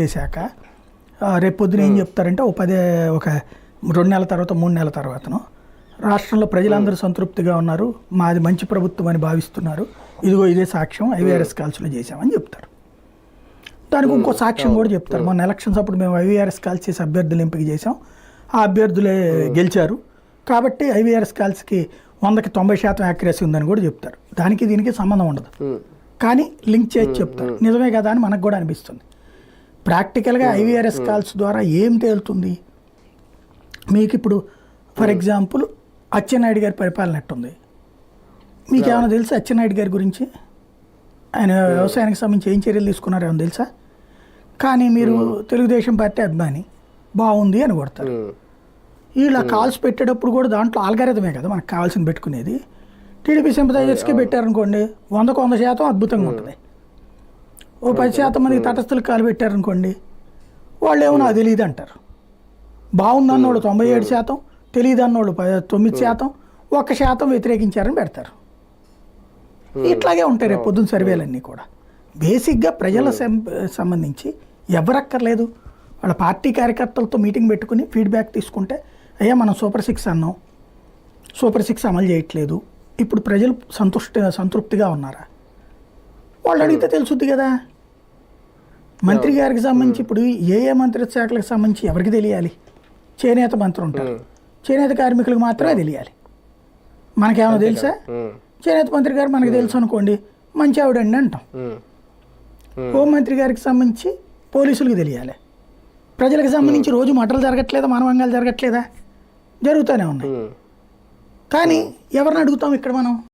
చేశాక ఆ, రేపు పొద్దున ఏం చెప్తారంటే ఒక పదే ఒక రెండు నెలల తర్వాత మూడు నెలల తర్వాతను రాష్ట్రంలో ప్రజలందరూ సంతృప్తిగా ఉన్నారు మాది మంచి ప్రభుత్వం అని భావిస్తున్నారు ఇదిగో ఇదే సాక్ష్యం ఐవీఆర్ఎస్ కాల్స్లో చేశామని చెప్తారు. దానికి ఇంకో సాక్ష్యం కూడా చెప్తారు. మొన్న ఎలక్షన్స్ అప్పుడు మేము ఐవీఆర్ఎస్ కాల్స్ చేసి అభ్యర్థులు ఎంపిక చేసాం ఆ అభ్యర్థులే గెలిచారు. కాబట్టి ఐవీఆర్ఎస్ కాల్స్కి వందకి తొంభై శాతం యాక్యురసీ ఉందని కూడా చెప్తారు. దానికి దీనికి సంబంధం ఉండదు. కానీ లింక్ చేసి చెప్తారు. నిజమే కదా అని మనకు కూడా అనిపిస్తుంది. ప్రాక్టికల్గా ఐవీఆర్ఎస్ కాల్స్ ద్వారా ఏం తేలుతుంది? మీకు ఇప్పుడు ఫర్ ఎగ్జాంపుల్ అచ్చెన్నాయుడు గారి పరిపాలన ఎట్టుంది? మీకు ఏమైనా తెలుసా అచ్చెన్నాయుడు గారి గురించి? ఆయన వ్యవసాయానికి సంబంధించి ఏం చర్యలు తీసుకున్నారో ఏమైనా తెలుసా? కానీ మీరు తెలుగుదేశం పార్టీ అభిమాని బాగుంది అని కొడతారు. వీళ్ళ కాల్స్ పెట్టేటప్పుడు కూడా దాంట్లో ఆల్గారిథమే కదా మనకు కావాల్సిన పెట్టుకునేది. టీడీపీ సింపథైజర్స్కి పెట్టారనుకోండి వందకు వంద శాతం అద్భుతంగా ఉంటుంది. ఓ పది శాతం మందికి తటస్థులు కాలు పెట్టారనుకోండి వాళ్ళు ఏమో నాకు తెలియదు అంటారు బాగుందన్నోడు తొంభై ఏడు శాతం తెలియదు అన్నోడు ప- తొమ్మిది శాతం ఒక్క శాతం వ్యతిరేకించారని పెడతారు. ఇట్లాగే ఉంటాయి రేపు పొద్దున్న సర్వేలన్నీ కూడా. బేసిక్గా ప్రజల సంబంధించి ఎవరక్కర్లేదు. వాళ్ళ పార్టీ కార్యకర్తలతో మీటింగ్ పెట్టుకుని ఫీడ్బ్యాక్ తీసుకుంటే అయ్యా మనం సూపర్ సిక్స్ అన్నాం. సూపర్ సిక్స్ అమలు చేయట్లేదు. ఇప్పుడు ప్రజలు సంతుష్టి సంతృప్తిగా ఉన్నారా? వాళ్ళు అడిగితే తెలుసుద్ది కదా. మంత్రి గారికి సంబంధించి ఇప్పుడు ఏ ఏ మంత్రిత్వ శాఖలకు సంబంధించి ఎవరికి తెలియాలి? చేనేత మంత్రి ఉంటారు చేనేత కార్మికులకు మాత్రమే తెలియాలి. మనకేమైనా తెలుసా? చేనేత మంత్రి గారు మనకు తెలుసు అనుకోండి మంచి ఆవిడండి అంటాం. హోంమంత్రి గారికి సంబంధించి పోలీసులకు తెలియాలి. ప్రజలకు సంబంధించి రోజు మటలు జరగట్లేదా? మానవంగాలు జరగట్లేదా? జరుగుతూనే ఉన్నాయి. కానీ ఎవరిని అడుగుతాం ఇక్కడ మనం?